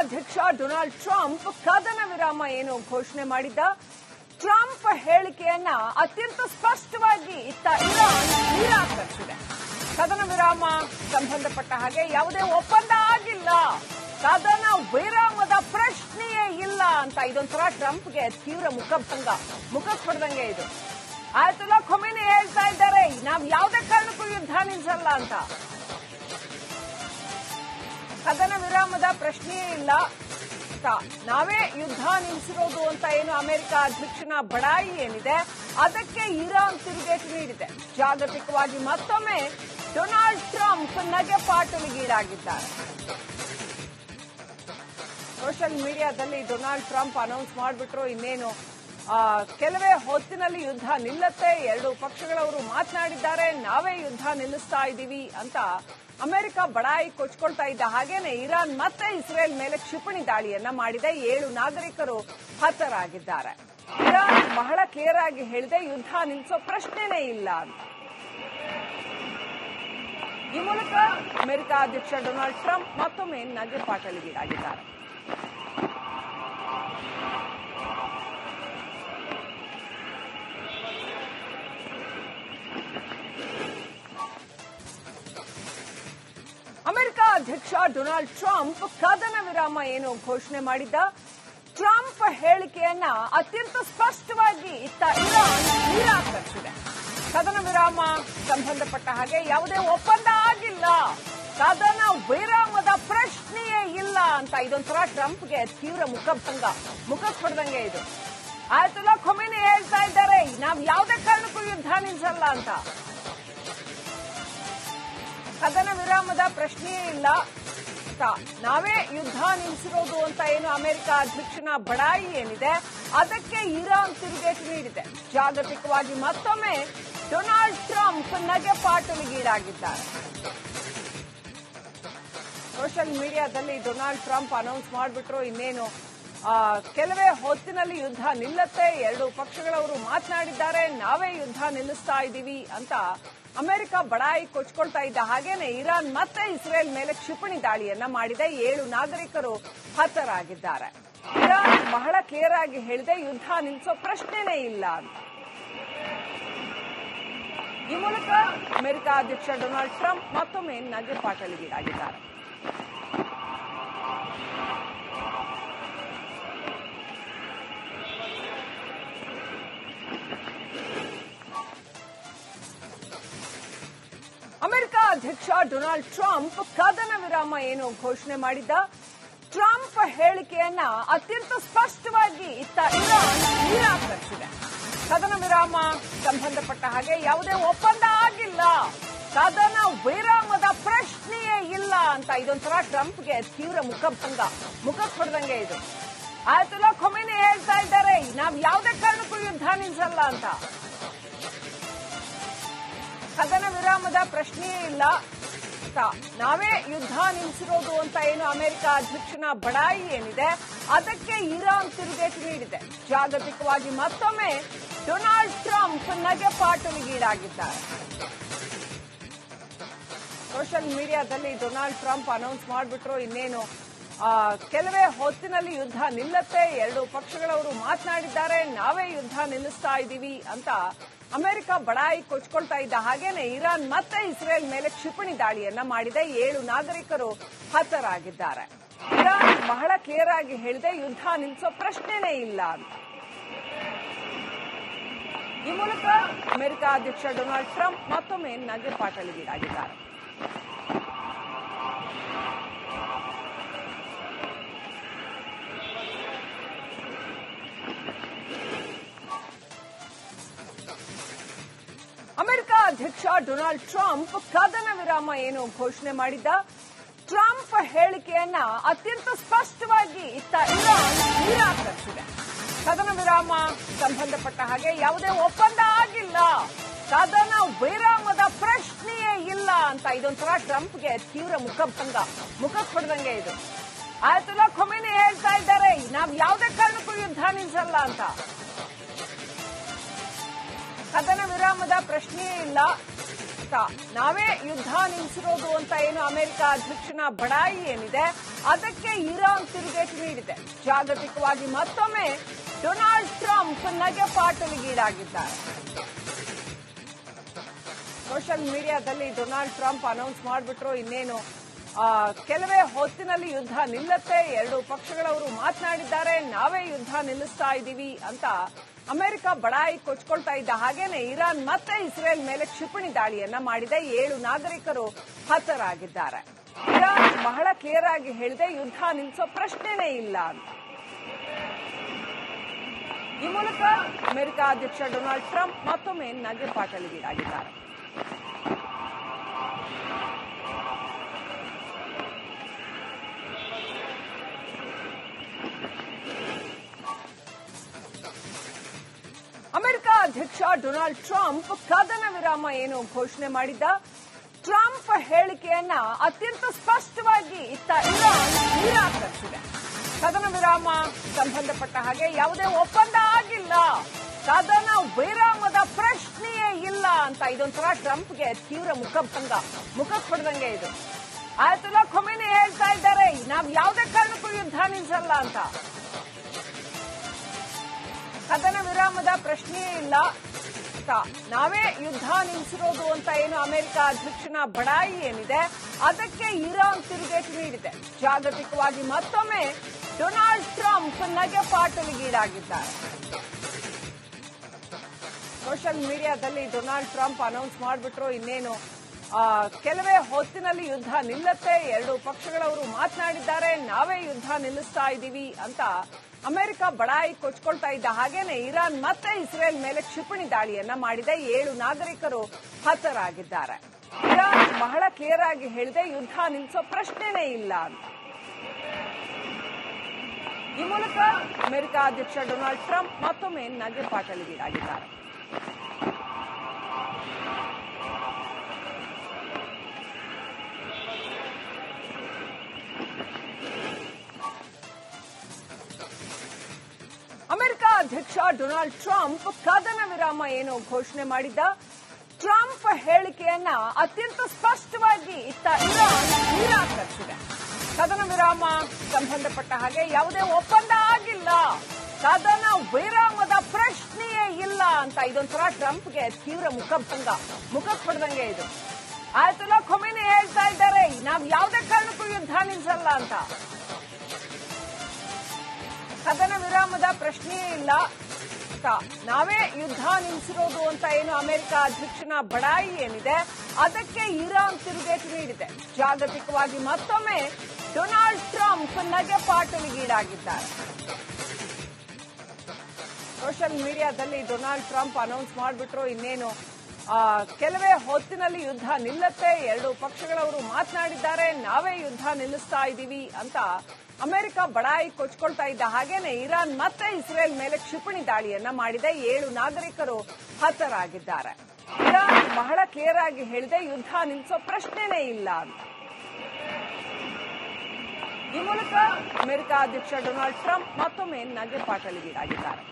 ಅಧ್ಯಕ್ಷ Donald Trump ಕದನ ವಿರಾಮ ಏನು ಘೋಷಣೆ ಮಾಡಿದ್ದ? ಟ್ರಂಪ್ ಹೇಳಿಕೆಯನ್ನ ಅತ್ಯಂತ ಸ್ಪಷ್ಟವಾಗಿ ಇತ್ತ ಇರಾನ್ ನಿರಾಕರಿಸಿದೆ. ಕದನ ವಿರಾಮ ಸಂಬಂಧಪಟ್ಟ ಹಾಗೆ ಯಾವುದೇ ಒಪ್ಪಂದ ಆಗಿಲ್ಲ. ಕದನ ವಿರಾಮದ ಪ್ರಶ್ನೆಯೇ ಇಲ್ಲ ಅಂತ ಇದೊಂಥರ ಟ್ರಂಪ್ಗೆ ತೀವ್ರ ಮುಖಭಂಗ, ಮುಖ ಪಡೆದಂಗೆ ಇದು. ಆಯ್ತಲ್ಲ ಖೊಮೇನಿ ಹೇಳ್ತಾ ಇದ್ದಾರೆ, ನಾವ್ ಯಾವುದೇ ಕಾರಣಕ್ಕೂ ಯುದ್ಧ ನಿಲ್ಸಲ್ಲ ಅಂತ. ಕದನ ವಿರಾಮದ ಪ್ರಶ್ನೆಯೇ ಇಲ್ಲ. ನಾವೇ ಯುದ್ಧ ನಿಲ್ಲಿಸಿರೋದು ಅಂತ ಏನು ಅಮೆರಿಕ ಅಧ್ಯಕ್ಷನ ಬಡಾಯಿ ಏನಿದೆ? ಅದಕ್ಕೆ ಇರಾನ್ ತಿರುಗೇಟು ನೀಡಿದೆ. ಜಾಗತಿಕವಾಗಿ ಮತ್ತೊಮ್ಮೆ ಡೊನಾಲ್ಡ್ ಟ್ರಂಪ್ ನಗೆಪಾಟಲಿಗೀಡಾಗಿದ್ದಾರೆ ಸೋಷಿಯಲ್ ಮೀಡಿಯಾದಲ್ಲಿ ಡೊನಾಲ್ಡ್ ಟ್ರಂಪ್ ಅನೌನ್ಸ್ ಮಾಡಿಬಿಟ್ರು ಇನ್ನೇನು ಕೆಲವೇ ಹೊತ್ತಿನಲ್ಲಿ ಯುದ್ಧ ನಿಲ್ಲತ್ತೆ. ಎರಡು ಪಕ್ಷಗಳವರು ಮಾತನಾಡಿದ್ದಾರೆ. ನಾವೇ ಯುದ್ಧ ನಿಲ್ಲಿಸ್ತಾ ಇದ್ದೀವಿ ಅಂತ ಅಮೆರಿಕ ಬಡಾಯಿ ಕೊಚ್ಕೊಳ್ತಾ ಇದ್ದ ಹಾಗೇನೆ ಇರಾನ್ ಮತ್ತೆ ಇಸ್ರೇಲ್ ಮೇಲೆ ಕ್ಷಿಪಣಿ ದಾಳಿಯನ್ನ ಮಾಡಿದೆ. ಏಳು ನಾಗರಿಕರು ಹತರಾಗಿದ್ದಾರೆ. ಇರಾನ್ ಬಹಳ ಕ್ಲಿಯರ್ ಆಗಿ ಹೇಳಿದೆ, ಯುದ್ಧ ನಿಲ್ಲಿಸೋ ಪ್ರಶ್ನೆನೇ ಇಲ್ಲ ಅಂತ. ಈ ಮೂಲಕ ಅಮೆರಿಕ ಅಧ್ಯಕ್ಷ ಡೊನಾಲ್ಡ್ ಟ್ರಂಪ್ ಮತ್ತೊಮ್ಮೆ ನಗೆಪಾಟಲಿಗೀಡಾಗಿದ್ದಾರೆ ಅಮೆರಿಕ ಅಧ್ಯಕ್ಷ ಡೊನಾಲ್ಡ್ ಟ್ರಂಪ್ ಕದನ ವಿರಾಮ ಏನು ಘೋಷಣೆ ಮಾಡಿದ್ದ? ಟ್ರಂಪ್ ಹೇಳಿಕೆಯನ್ನ ಅತ್ಯಂತ ಸ್ಪಷ್ಟವಾಗಿ ಇತ್ತ ಇರಾನ್ ನಿರಾಕರಿಸಿದೆ. ಕದನ ವಿರಾಮ ಸಂಬಂಧಪಟ್ಟ ಹಾಗೆ ಯಾವುದೇ ಒಪ್ಪಂದ ಆಗಿಲ್ಲ. ಕದನ ವಿರಾಮದ ಪ್ರಶ್ನೆಯೇ ಇಲ್ಲ ಅಂತ ಇದೊಂಥರ ಟ್ರಂಪ್ಗೆ ತೀವ್ರ ಮುಖಭಂಗ ಮುಖ ಹೊಡೆದಂಗೆ ಇದು. ಆಯ್ತಲ್ಲ, ಖೊಮೇನಿ ಹೇಳ್ತಾ ಇದ್ದಾರೆ. ನಾವು ಯಾವುದೇ ಕಾರಣಕ್ಕೂ ಯುದ್ಧ ನಿಲ್ಸಲ್ಲ ಅಂತ. ಕದನ ವಿರಾಮದ ಪ್ರಶ್ನೆಯೇ ಇಲ್ಲ. ಅಂತ. ನಾವೇ ಯುದ್ಧ ನಿಲ್ಲಿಸಿರೋದು ಅಂತ ಏನು ಅಮೆರಿಕ ಅಧ್ಯಕ್ಷನ ಬಡಾಯಿ ಏನಿದೆ, ಅದಕ್ಕೆ ಇರಾನ್ ತಿರುಗೇಟು ನೀಡಿದೆ. ಜಾಗತಿಕವಾಗಿ ಮತ್ತೊಮ್ಮೆ ಡೊನಾಲ್ಡ್ ಟ್ರಂಪ್ ನಗೆಪಾಟಲಿಗೀಡಾಗಿದ್ದಾರೆ ಸೋಷಿಯಲ್ ಮೀಡಿಯಾದಲ್ಲಿ ಡೊನಾಲ್ಡ್ ಟ್ರಂಪ್ ಅನೌನ್ಸ್ ಮಾಡಿಬಿಟ್ರು, ಇನ್ನೇನು ಕೆಲವೇ ಹೊತ್ತಿನಲ್ಲಿ ಯುದ್ಧ ನಿಲ್ಲತ್ತೆ, ಎರಡು ಪಕ್ಷಗಳವರು ಮಾತನಾಡಿದ್ದಾರೆ, ನಾವೇ ಯುದ್ಧ ನಿಲ್ಲಿಸ್ತಾ ಇದ್ದೀವಿ ಅಂತ ಅಮೆರಿಕ ಬಡಾಯಿ ಕೊಚ್ಕೊಳ್ತಾ ಇದ್ದ ಹಾಗೇನೆ ಇರಾನ್ ಮತ್ತೆ ಇಸ್ರೇಲ್ ಮೇಲೆ ಕ್ಷಿಪಣಿ ದಾಳಿಯನ್ನ ಮಾಡಿದೆ ಏಳು ನಾಗರಿಕರು ಹತರಾಗಿದ್ದಾರೆ. ಇರಾನ್ ಬಹಳ ಕ್ಲಿಯರ್ ಆಗಿ ಹೇಳಿದೆ, ಯುದ್ಧ ನಿಲ್ಲಿಸೋ ಪ್ರಶ್ನೆನೇ ಇಲ್ಲ ಅಂತ. ಈ ಮೂಲಕ ಅಮೆರಿಕ ಅಧ್ಯಕ್ಷ ಡೊನಾಲ್ಡ್ ಟ್ರಂಪ್ ಮತ್ತೊಮ್ಮೆ ಪಾಟಲಿಗೆ ಅಮೆರಿಕ ಅಧ್ಯಕ್ಷ ಡೊನಾಲ್ಡ್ ಟ್ರಂಪ್ ಕದನ ವಿರಾಮ ಏನು ಘೋಷಣೆ ಮಾಡಿದ್ದ? ಟ್ರಂಪ್ ಹೇಳಿಕೆಯನ್ನ ಅತ್ಯಂತ ಸ್ಪಷ್ಟವಾಗಿ ಇತ್ತ ಇರಾನ್ ನಿರಾಕರಿಸಿದೆ. ಕದನ ವಿರಾಮ ಸಂಬಂಧಪಟ್ಟ ಹಾಗೆ ಯಾವುದೇ ಒಪ್ಪಂದ ಆಗಿಲ್ಲ. ಕದನ ವಿರಾಮದ ಪ್ರಶ್ನೆಯೇ ಇಲ್ಲ ಅಂತ ಇದೊಂಥರ ಟ್ರಂಪ್ಗೆ ತೀವ್ರ ಮುಖಭಂಗ ಮುಖ ಹೊಡೆದಂಗೆ ಇದು. ಆಯ್ತಲ್ಲ ಖೊಮೇನಿ ಹೇಳ್ತಾ ಇದ್ದಾರೆ, ನಾವ್ ಯಾವುದೇ ಕಾರಣಕ್ಕೂ ಯುದ್ಧ ನಿಲ್ಸಲ್ಲ ಅಂತ. ಕದನ ವಿರಾಮದ ಪ್ರಶ್ನೆಯೇ ಇಲ್ಲ. ನಾವೇ ಯುದ್ಧ ನಿಲ್ಲಿಸಿರೋದು ಅಂತ ಏನು ಅಮೆರಿಕ ಅಧ್ಯಕ್ಷನ ಬಡಾಯಿ ಏನಿದೆ, ಅದಕ್ಕೆ ಇರಾನ್ ತಿರುಗೇಟು ನೀಡಿದೆ. ಜಾಗತಿಕವಾಗಿ ಮತ್ತೊಮ್ಮೆ ಡೊನಾಲ್ಡ್ ಟ್ರಂಪ್ ನಗೆಪಾಟಲಿಗೀಡಾಗಿದ್ದಾರೆ ಸೋಷಿಯಲ್ ಮೀಡಿಯಾದಲ್ಲಿ ಡೊನಾಲ್ಡ್ ಟ್ರಂಪ್ ಅನೌನ್ಸ್ ಮಾಡಿಬಿಟ್ರು ಇನ್ನೇನು ಕೆಲವೇ ಹೊತ್ತಿನಲ್ಲಿ ಯುದ್ಧ ನಿಲ್ಲತ್ತೆ, ಎರಡು ಪಕ್ಷಗಳವರು ಮಾತನಾಡಿದ್ದಾರೆ, ನಾವೇ ಯುದ್ಧ ನಿಲ್ಲಿಸ್ತಾ ಇದ್ದೀವಿ ಅಂತ ಅಮೆರಿಕ ಬಡಾಯಿ ಕೊಚ್ಕೊಳ್ತಾ ಇದ್ದ ಹಾಗೇನೆ ಇರಾನ್ ಮತ್ತೆ ಇಸ್ರೇಲ್ ಮೇಲೆ ಕ್ಷಿಪಣಿ ದಾಳಿಯನ್ನ ಮಾಡಿದೆ. ಏಳು ನಾಗರಿಕರು ಹತರಾಗಿದ್ದಾರೆ. ಇರಾನ್ ಬಹಳ ಕ್ಲಿಯರ್ ಆಗಿ ಹೇಳಿದೆ, ಯುದ್ಧ ನಿಲ್ಲಿಸೋ ಪ್ರಶ್ನೆನೇ ಇಲ್ಲ ಈ ಮೂಲಕ ಅಮೆರಿಕ ಅಧ್ಯಕ್ಷ ಡೊನಾಲ್ಡ್ ಟ್ರಂಪ್ ಮತ್ತೊಮ್ಮೆ ನಗೆಪಾಟಲಿಗೀಡಾಗಿದ್ದಾರೆ ಅಮೆರಿಕ ಅಧ್ಯಕ್ಷ ಡೊನಾಲ್ಡ್ ಟ್ರಂಪ್ ಕದನ ವಿರಾಮ ಏನು ಘೋಷಣೆ ಮಾಡಿದ್ದ? ಟ್ರಂಪ್ ಹೇಳಿಕೆಯನ್ನ ಅತ್ಯಂತ ಸ್ಪಷ್ಟವಾಗಿ ಇತ್ತ ಇರಾನ್ ನಿರಾಕರಿಸಿದೆ. ಕದನ ವಿರಾಮ ಸಂಬಂಧಪಟ್ಟ ಹಾಗೆ ಯಾವುದೇ ಒಪ್ಪಂದ ಆಗಿಲ್ಲ. ಕದನ ವಿರಾಮದ ಪ್ರಶ್ನೆಯೇ ಇಲ್ಲ ಅಂತ ಇದೊಂಥರ ಟ್ರಂಪ್ಗೆ ತೀವ್ರ ಮುಖಭಂಗ ಮುಖ ಪಡೆದಂಗೆ ಇದು. ಆಯತುಲ್ಲಾ ಖೊಮೇನಿ ಹೇಳ್ತಾ ಇದ್ದಾರೆ, ನಾವು ಯಾವುದೇ ಕಾರಣಕ್ಕೂ ಯುದ್ಧ ನಿಲ್ಸಲ್ಲ ಅಂತ. ಕದನ ವಿರಾಮದ ಪ್ರಶ್ನೆಯೇ ಇಲ್ಲ. ನಾವೇ ಯುದ್ಧ ನಿಲ್ಲಿಸಿರೋದು ಅಂತ ಏನು ಅಮೆರಿಕ ಅಧ್ಯಕ್ಷನ ಬಡಾಯಿ ಏನಿದೆ? ಅದಕ್ಕೆ ಇರಾನ್ ತಿರುಗೇಟು ನೀಡಿದೆ. ಜಾಗತಿಕವಾಗಿ ಮತ್ತೊಮ್ಮೆ ಡೊನಾಲ್ಡ್ ಟ್ರಂಪ್ ನಗೆಪಾಟಲಿಗೀಡಾಗಿದ್ದಾರೆ ಸೋಷಿಯಲ್ ಮೀಡಿಯಾದಲ್ಲಿ ಡೊನಾಲ್ಡ್ ಟ್ರಂಪ್ ಅನೌನ್ಸ್ ಮಾಡಿಬಿಟ್ರು ಇನ್ನೇನು ಕೆಲವೇ ಹೊತ್ತಿನಲ್ಲಿ ಯುದ್ಧ ನಿಲ್ಲತ್ತೆ. ಎರಡು ಪಕ್ಷಗಳವರು ಮಾತನಾಡಿದ್ದಾರೆ. ನಾವೇ ಯುದ್ಧ ನಿಲ್ಲಿಸ್ತಾ ಇದ್ದೀವಿ ಅಂತ ಅಮೆರಿಕ ಬಡಾಯಿ ಕೊಚ್ಕೊಳ್ತಾ ಇದ್ದ ಹಾಗೇನೆ ಇರಾನ್ ಮತ್ತೆ ಇಸ್ರೇಲ್ ಮೇಲೆ ಕ್ಷಿಪಣಿ ದಾಳಿಯನ್ನ ಮಾಡಿದೆ. ಏಳು ನಾಗರಿಕರು ಹತರಾಗಿದ್ದಾರೆ. ಇರಾನ್ ಬಹಳ ಕ್ಲಿಯರ್ ಆಗಿ ಹೇಳಿದೆ, ಯುದ್ಧ ನಿಲ್ಲಿಸೋ ಪ್ರಶ್ನೆನೇ ಇಲ್ಲ ಅಂತ. ಈ ಮೂಲಕ ಅಮೆರಿಕ ಅಧ್ಯಕ್ಷ ಡೊನಾಲ್ಡ್ ಟ್ರಂಪ್ ಮತ್ತೊಮ್ಮೆ ನಗೆಪಾಟಲಿಗೀಡಾಗಿದ್ದಾರೆ ಅಮೆರಿಕ ಡೊನಾಲ್ಡ್ ಟ್ರಂಪ್ ಕದನ ವಿರಾಮ ಏನು ಘೋಷಣೆ ಮಾಡಿದ್ದ? ಟ್ರಂಪ್ ಹೇಳಿಕೆಯನ್ನ ಅತ್ಯಂತ ಸ್ಪಷ್ಟವಾಗಿ ಇತ್ತ ಇರಾನ್ ನಿರಾಕರಿಸಿದೆ. ಕದನ ವಿರಾಮ ಸಂಬಂಧಪಟ್ಟ ಹಾಗೆ ಯಾವುದೇ ಒಪ್ಪಂದ ಆಗಿಲ್ಲ. ಕದನ ವಿರಾಮದ ಪ್ರಶ್ನೆಯೇ ಇಲ್ಲ ಅಂತ ಇದೊಂಥರ ಟ್ರಂಪ್ಗೆ ತೀವ್ರ ಮುಖಭಂಗ ಮುಖಕ್ಕೆ ಹೊಡೆದಂಗೆ ಇದು. ಆಯ್ತಲ್ಲ ಕೊಮೆನೆ ಹೇಳ್ತಾ ಇದ್ದಾರೆ, ನಾವ್ ಯಾವುದೇ ಕಾರಣಕ್ಕೂ ಯುದ್ಧ ನಿಲ್ಸಲ್ಲ ಅಂತ. ಕದನ ವಿರಾಮದ ಪ್ರಶ್ನೆಯೇ ಇಲ್ಲ. ತ- ನಾವೇ ಯುದ್ಧ ನಿಲ್ಲಿಸಿರೋದು ಅಂತ ಏನು ಅಮೆರಿಕ ಅಧ್ಯಕ್ಷನ ಬಡಾಯಿ ಏನಿದೆ, ಅದಕ್ಕೆ ಇರಾನ್ ತಿರುಗೇಟು ನೀಡಿದೆ. ಜಾಗತಿಕವಾಗಿ ಮತ್ತೊಮ್ಮೆ ಡೊನಾಲ್ಡ್ ಟ್ರಂಪ್ ನಗೆಪಾಟಲಿಗೀಡಾಗಿದ್ದಾರೆ ಸೋಷಿಯಲ್ ಮೀಡಿಯಾದಲ್ಲಿ ಡೊನಾಲ್ಡ್ ಟ್ರಂಪ್ ಅನೌನ್ಸ್ ಮಾಡಿಬಿಟ್ರು, ಇನ್ನೇನು ಕೆಲವೇ ಹೊತ್ತಿನಲ್ಲಿ ಯುದ್ಧ ನಿಲ್ಲತ್ತೆ, ಎರಡು ಪಕ್ಷಗಳವರು ಮಾತನಾಡಿದ್ದಾರೆ, ನಾವೇ ಯುದ್ಧ ನಿಲ್ಲಿಸ್ತಾ ಇದ್ದೀವಿ ಅಂತ ಅಮೆರಿಕ ಬಡಾಯಿ ಕೊಚ್ಕೊಳ್ತಾ ಇದ್ದ ಹಾಗೇನೆ ಇರಾನ್ ಮತ್ತೆ ಇಸ್ರೇಲ್ ಮೇಲೆ ಕ್ಷಿಪಣಿ ದಾಳಿಯನ್ನ ಮಾಡಿದೆ. ಏಳು ನಾಗರಿಕರು ಹತರಾಗಿದ್ದಾರೆ. ಇರಾನ್ ಬಹಳ ಕ್ಲಿಯರ್ ಆಗಿ ಹೇಳಿದೆ, ಯುದ್ಧ ನಿಲ್ಲಿಸೋ ಪ್ರಶ್ನೆನೇ ಇಲ್ಲ ಅಂತ. ಈ ಮೂಲಕ ಅಮೆರಿಕ ಅಧ್ಯಕ್ಷ ಡೊನಾಲ್ಡ್ ಟ್ರಂಪ್ ಮತ್ತೊಮ್ಮೆ ನಗೆಪಾಟಲಿಗೀಡಾಗಿದ್ದಾರೆ ಅಮೆರಿಕ ಅಧ್ಯಕ್ಷ ಡೊನಾಲ್ಡ್ ಟ್ರಂಪ್ ಕದನ ವಿರಾಮ ಏನು ಘೋಷಣೆ ಮಾಡಿದ್ದ. ಟ್ರಂಪ್ ಹೇಳಿಕೆಯನ್ನ ಅತ್ಯಂತ ಸ್ಪಷ್ಟವಾಗಿ ಇತ್ತ ಇರಾನ್ ನಿರಾಕರಿಸಿದೆ. ಕದನ ವಿರಾಮ ಸಂಬಂಧಪಟ್ಟ ಹಾಗೆ ಯಾವುದೇ ಒಪ್ಪಂದ ಆಗಿಲ್ಲ. ಕದನ ವಿರಾಮದ ಪ್ರಶ್ನೆಯೇ ಇಲ್ಲ ಅಂತ ಇದೊಂಥರ ಟ್ರಂಪ್ಗೆ ತೀವ್ರ ಮುಖಭಂಗ ಮುಖಕ್ಕೆ ಪಡೆದಂಗೆ ಇದು. ಆಯ್ತಲ್ಲ ಖೊಮೇನಿ ಹೇಳ್ತಾ ಇದ್ದಾರೆ, ನಾವ್ ಯಾವುದೇ ಕಾರಣಕ್ಕೂ ಯುದ್ಧ ನಿಲ್ಸಲ್ಲ ಅಂತ. ಕದನ ವಿರಾಮದ ಪ್ರಶ್ನೆಯೇ ಇಲ್ಲ ನಾವೇ ಯುದ್ಧ ನಿಲ್ಲಿಸಿರೋದು ಅಂತ ಏನು ಅಮೆರಿಕ ಅಧ್ಯಕ್ಷನ ಬಡಾಯಿ ಏನಿದೆ, ಅದಕ್ಕೆ ಇರಾನ್ ತಿರುಗೇಟು ನೀಡಿದೆ. ಜಾಗತಿಕವಾಗಿ ಮತ್ತೊಮ್ಮೆ ಡೊನಾಲ್ಡ್ ಟ್ರಂಪ್ ನಗೆಪಾಟಲಿಗೀಡಾಗಿದ್ದಾರೆ ಸೋಷಿಯಲ್ ಮೀಡಿಯಾದಲ್ಲಿ ಡೊನಾಲ್ಡ್ ಟ್ರಂಪ್ ಅನೌನ್ಸ್ ಮಾಡಿಬಿಟ್ರು ಇನ್ನೇನು ಕೆಲವೇ ಹೊತ್ತಿನಲ್ಲಿ ಯುದ್ಧ ನಿಲ್ಲತ್ತೆ. ಎರಡು ಪಕ್ಷಗಳವರು ಮಾತನಾಡಿದ್ದಾರೆ. ನಾವೇ ಯುದ್ಧ ನಿಲ್ಲಿಸ್ತಾ ಇದ್ದೀವಿ ಅಂತ ಅಮೆರಿಕ ಬಡಾಯಿ ಕೊಚ್ಕೊಳ್ತಾ ಇದ್ದ ಹಾಗೇನೆ ಇರಾನ್ ಮತ್ತೆ ಇಸ್ರೇಲ್ ಮೇಲೆ ಕ್ಷಿಪಣಿ ದಾಳಿಯನ್ನ ಮಾಡಿದೆ. ಏಳು ನಾಗರಿಕರು ಹತರಾಗಿದ್ದಾರೆ. ಇರಾನ್ ಬಹಳ ಕ್ಲಿಯರ್ ಆಗಿ ಹೇಳಿದೆ, ಯುದ್ಧ ನಿಲ್ಲಿಸೋ ಪ್ರಶ್ನೆನೇ ಇಲ್ಲ ಅಂತ. ಈ ಮೂಲಕ ಅಮೆರಿಕ ಅಧ್ಯಕ್ಷ ಡೊನಾಲ್ಡ್ ಟ್ರಂಪ್ ಮತ್ತೊಮ್ಮೆ ನಗೆಪಾಟಲಿಗೀಡಾಗಿದ್ದಾರೆ